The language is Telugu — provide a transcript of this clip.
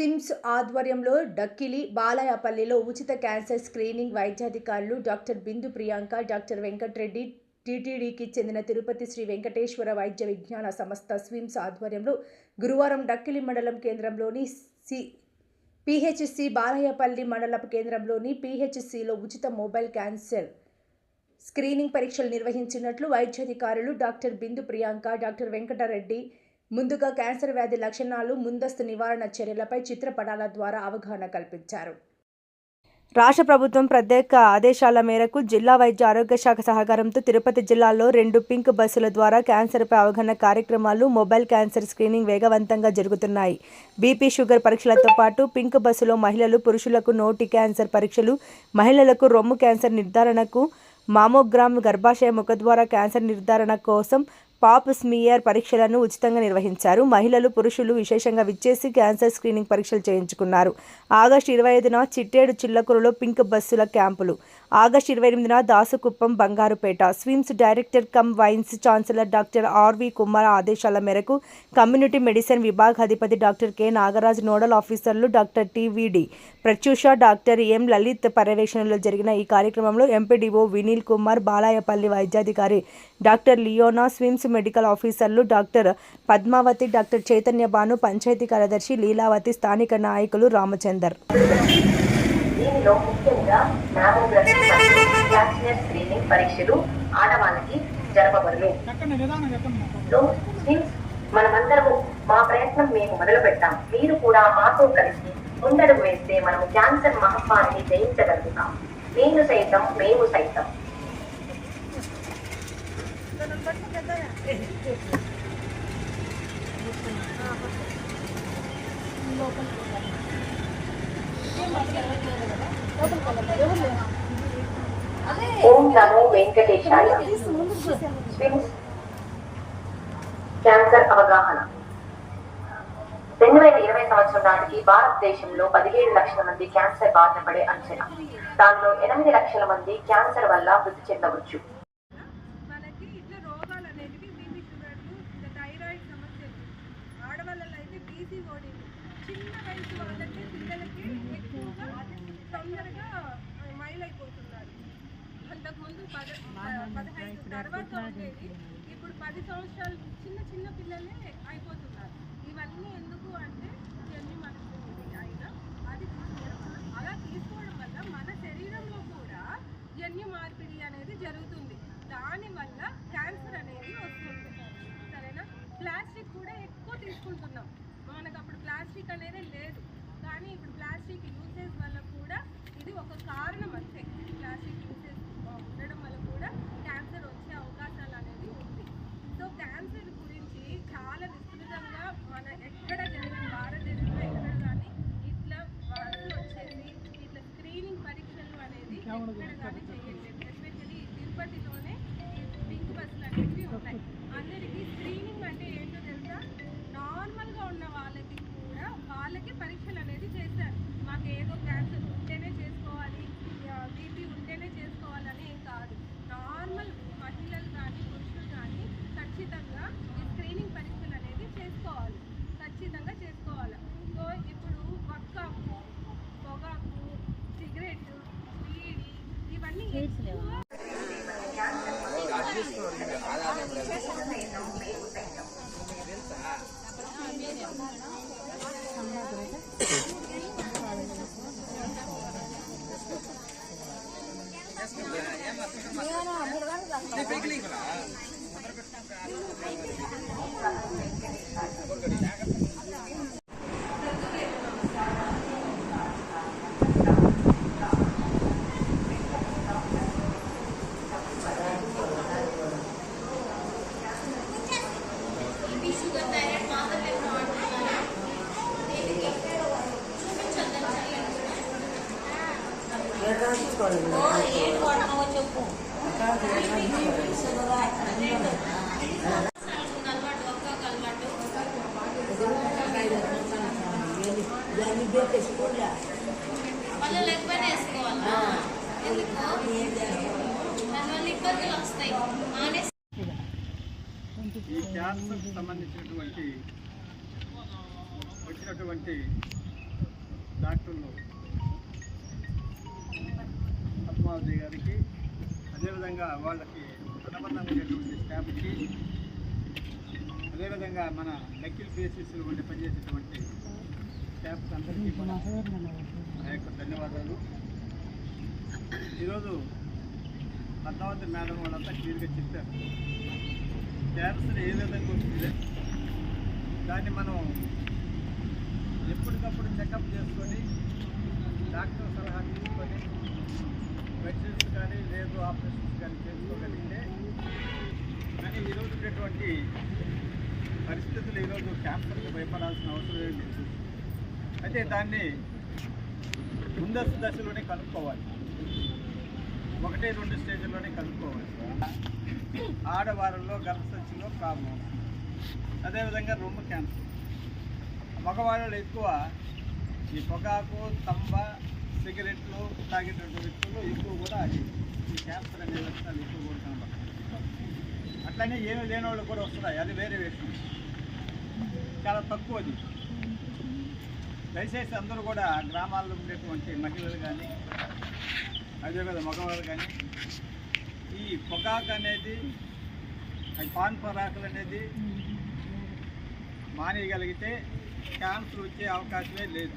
సిమ్స్ ఆధ్వర్యంలో డక్కిలి బాలయపల్లిలో ఉచిత క్యాన్సర్ స్క్రీనింగ్ వైద్యాధికారులు డాక్టర్ బిందు ప్రియాంక డాక్టర్ వెంకట్రెడ్డి టీటీడీకి చెందిన తిరుపతి శ్రీ వెంకటేశ్వర వైద్య విజ్ఞాన సంస్థ స్విమ్స్ ఆధ్వర్యంలో గురువారం డక్కిలి మండలం కేంద్రంలోని సి పిహెచ్సి బాలయ్యపల్లి మండల కేంద్రంలోని పిహెచ్సిలో ఉచిత మొబైల్ క్యాన్సర్ స్క్రీనింగ్ పరీక్షలు నిర్వహించినట్లు వైద్యాధికారులు డాక్టర్ బిందు ప్రియాంక డాక్టర్ వెంకటరెడ్డి ముందుగా క్యాన్సర్ వ్యాధి లక్షణాలు ముందస్తు నివారణ చర్యలపై చిత్రపటాల ద్వారా అవగాహన కల్పించారు. రాష్ట్ర ప్రభుత్వం ప్రత్యేక ఆదేశాల మేరకు జిల్లా వైద్య ఆరోగ్య శాఖ సహకారంతో తిరుపతి జిల్లాలో రెండు పింక్ బస్సుల ద్వారా క్యాన్సర్పై అవగాహన కార్యక్రమాలు మొబైల్ క్యాన్సర్ స్క్రీనింగ్ వేగవంతంగా జరుగుతున్నాయి. బీపీ షుగర్ పరీక్షలతో పాటు పింక్ బస్సులో మహిళలు పురుషులకు నోటి క్యాన్సర్ పరీక్షలు మహిళలకు రొమ్ము క్యాన్సర్ నిర్ధారణకు మామోగ్రామ్ గర్భాశయ ముఖద్వార క్యాన్సర్ నిర్ధారణ కోసం పాప్ స్మియర్ పరీక్షలను ఉచితంగా నిర్వహించారు. మహిళలు పురుషులు విశేషంగా విచ్చేసి క్యాన్సర్ స్క్రీనింగ్ పరీక్షలు చేయించుకున్నారు. ఆగస్టు ఇరవై ఐదున చిట్టేడు చిల్లకూరులో పింక్ బస్సుల క్యాంపులు. ఆగస్టు ఇరవై ఎనిమిదిన Dasukuppam Bangarupeta. SVIMS director cum vice chancellor doctor R V Kumar ఆదేశాల మేరకు కమ్యూనిటీ మెడిసిన్ విభాగాధిపతి డాక్టర్ కె. నాగరాజ్ నోడల్ ఆఫీసర్లు doctor TVD Pratyusha doctor M. Lalith పర్యవేక్షణలో జరిగిన ఈ కార్యక్రమంలో ఎంపీడీఓ వినీల్ కుమార్ బాలాయపల్లి వైద్యాధికారి డాక్టర్ లియోనా స్విమ్స్ మెడికల్ ఆఫీసర్లు డాక్టర్ పద్మావతి డాక్టర్ చైతన్య భాను పంచాయతీ కార్యదర్శి లీలావతి స్థానిక నాయకులు రామచందర్. దీనిలో ముఖ్యంగా మ్యామోగ్రఫీ క్యాన్సర్ స్క్రీనింగ్ పరీక్షలు ఆడవాళ్ళకి జరపబడును. మనమందరము మా ప్రయత్నం మేము మొదలు పెట్టాం మీరు కూడా మాతో కలిసి ముందడుగు వేస్తే మనము క్యాన్సర్ మహమ్మారిని జయించగలుగుతాం. నేను సైతం మేము సైతం. ఓం నమో వెంకటేశాయ. క్యాన్సర్ అవగాహన. రెండు వేల ఇరవై సంవత్సరం నాటికి భారతదేశంలో పదిహేడు లక్షల మంది క్యాన్సర్ బారిన పడే అంచనా. దానిలో ఎనిమిది లక్షల మంది క్యాన్సర్ వల్ల మృతి చెందవచ్చు. పద పదహైదు తర్వాత ఉండేది. ఇప్పుడు పది సంవత్సరాలు చిన్న చిన్న పిల్లలే అయిపోతున్నారు. ఇవన్నీ ఎందుకు అంటే ఇవన్నీ మనకు అయినా అది తీసుకోవడం వల్ల అలా తీసుకోవడం వల్ల మన శరీరంలో కూడా జన్యు మార్పిడి అనేది జరుగుతుంది దానివల్ల క్యాన్సర్ అనేది వస్తుంది సరేనా ప్లాస్టిక్ కూడా ఎక్కువ తీసుకుంటున్నాం మనకు అప్పుడు ప్లాస్టిక్ అనేది లేదు కానీ ఇప్పుడు ప్లాస్టిక్ యూసేజ్ వల్ల కూడా ఇది ఒక కారణం అంతే ప్లాస్టిక్ యూసేజ్ ఉండడం వల్ల కూడా క్యాన్సర్ వచ్చే అవకాశాలు అనేది ఉంది సో క్యాన్సర్ గురించి చాలా విస్తృతంగా మన ఎక్కడ జరిగిన భారతదేశంలో ఎక్కడ కానీ ఇట్లా బస్సులు వచ్చేసి ఇట్లా స్క్రీనింగ్ పరీక్షలు అనేది Sugar Parrot, Mother Leopard. వాళ్ళు లేకపోయినా వేసుకోవాలా ఎందుకు దానివల్ల ఇబ్బందులు వస్తాయి మానేసి ఈ క్యాన్సర్కి సంబంధించినటువంటి వచ్చినటువంటి డాక్టర్లు పద్మావతి గారికి అదేవిధంగా వాళ్ళకి అనుబంధంగా స్టాఫ్కి అదేవిధంగా మన లెక్కిల్ బేసిస్లో ఉండి పనిచేసేటువంటి స్టాఫ్ అందరికీ మన నా యొక్క ధన్యవాదాలు. ఈరోజు పద్మావతి మేడం వాళ్ళంతా క్లియర్గా చెప్పారు. క్యాన్సర్ ఏ విధంగా వస్తుంది దాన్ని మనం ఎప్పటికప్పుడు చెకప్ చేసుకొని డాక్టర్ సలహా తీసుకొని మెడిసిన్స్ కానీ లేదు ఆపరేషన్స్ కానీ చేసుకోగలిగితే కానీ ఈరోజు ఉన్నటువంటి పరిస్థితులు ఈరోజు క్యాన్సర్కి భయపడాల్సిన అవసరం ఏం లేదు. అయితే దాన్ని ముందస్తు దశలోనే కనుక్కోవాలి. ఒకటి రెండు స్టేజ్లోనే కనుక్కోవాలి. ఆడవారిలో గర్భసంచిలో ప్రాబ్లం అదేవిధంగా రొమ్ము క్యాన్సర్. మగవాళ్ళు ఎక్కువ ఈ పొగాకు తంబ సిగరెట్లు తాగేటువంటి వ్యక్తులు ఎక్కువ కూడా ఈ ఈ క్యాన్సర్ అనే లక్షణాలు ఎక్కువ కూడా కనబడుతుంది అట్లనే ఏమి లేని వాళ్ళు కూడా వస్తున్నాయి. అది వేరే విషయం. చాలా తక్కువ అది దయచేసి అందరూ కూడా గ్రామాల్లో ఉండేటువంటి మహిళలు కానీ అదేవిధంగా మగవాళ్ళు కానీ ఈ పొగాకు అనేది అది పాన్ పొరాకులు అనేది మానేయగలిగితే క్యాన్సర్ వచ్చే అవకాశమే లేదు.